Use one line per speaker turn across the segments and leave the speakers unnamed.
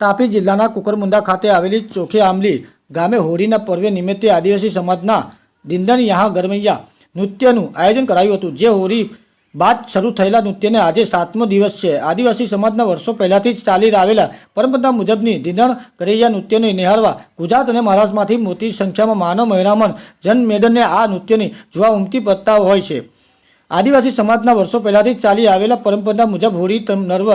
તાપી જિલ્લાના કુકરમુંડા ખાતે આવેલી ચોખી આંબલી ગામે હોળીના પર્વે નિમિત્તે આદિવાસી સમાજના દિંદન યહાં ગરમૈયા નૃત્યનું આયોજન કરાયું હતું. જે હોળી બાદ શરૂ થયેલા નૃત્યને આજે સાતમો દિવસ છે. આદિવાસી સમાજના વર્ષો પહેલાંથી જ ચાલી આવેલા પરંપરા મુજબની દિંદણ કરૈયા નૃત્યને નિહાળવા ગુજરાત અને મહારાષ્ટ્રમાંથી મોટી સંખ્યામાં માનવ મહિરામણ જનમેદનને આ નૃત્યની જોવા ઉમટી પડતા હોય છે. આદિવાસી સમાજના વર્ષો પહેલાંથી ચાલી આવેલા પરંપરા મુજબ હોળી નર્વ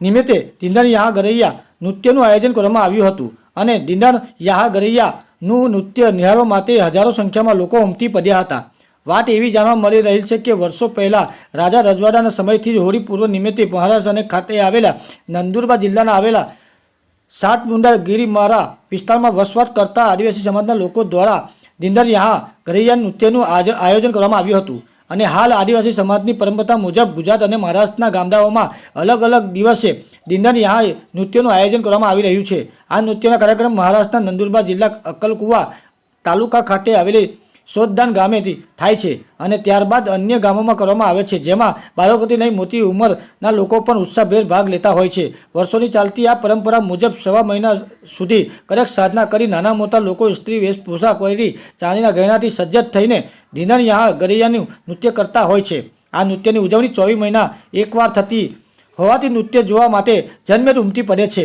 નિમિત્તે દિંડાન યાહા ગરૈયા નૃત્યનું આયોજન કરવામાં આવ્યું હતું અને દિંડાન યાહા ગરૈયાનું નૃત્ય નિહાળવા માટે હજારો સંખ્યામાં લોકો ઉમટી પડ્યા હતા. વાત એવી જાણવા મળી રહી છે કે વર્ષો પહેલાં રાજા રજવાડાના સમયથી હોળી પૂર્વ નિમિત્તે મહારાષ્ટ્ર અને ખાતે આવેલા નંદુરબાર જિલ્લાના આવેલા સાતમુંડા ગિરિમારા વિસ્તારમાં વસવાટ કરતા આદિવાસી સમાજના લોકો દ્વારા દિંદર યહાં ગરૈયા નૃત્યનું આયોજન કરવામાં આવ્યું હતું. અને હાલ આદિવાસી સમાજની પરંપરા મુજબ ગુજરાત અને મહારાષ્ટ્રના ગામડાઓમાં અલગ અલગ દિવસે દિંદર યહાં નૃત્યનું આયોજન કરવામાં આવી રહ્યું છે. આ નૃત્યના કાર્યક્રમ મહારાષ્ટ્રના નંદુરબાર જિલ્લા અક્કલકુવા તાલુકા ખાતે આવેલી સોદદાન ગામેથી થાય છે અને ત્યારબાદ અન્ય ગામોમાં કરવામાં આવે છે, જેમાં બાળકોથી લઈ મોટી ઉંમરના લોકો પણ ઉત્સાહભેર ભાગ લેતા હોય છે. વર્ષોની ચાલતી આ પરંપરા મુજબ સવા મહિના સુધી કડક સાધના કરી નાના મોટા લોકો સ્ત્રી વેશભૂષા પહેરી ચાંદીના ગહેણાથી સજ્જત થઈને દિનન યહાં ગરૈયાનું નૃત્ય કરતા હોય છે. આ નૃત્યની ઉજવણી ચોવીસ મહિના એકવાર થતી હોવાથી નૃત્ય જોવા માટે જન્મેદ ઉમટી પડે છે.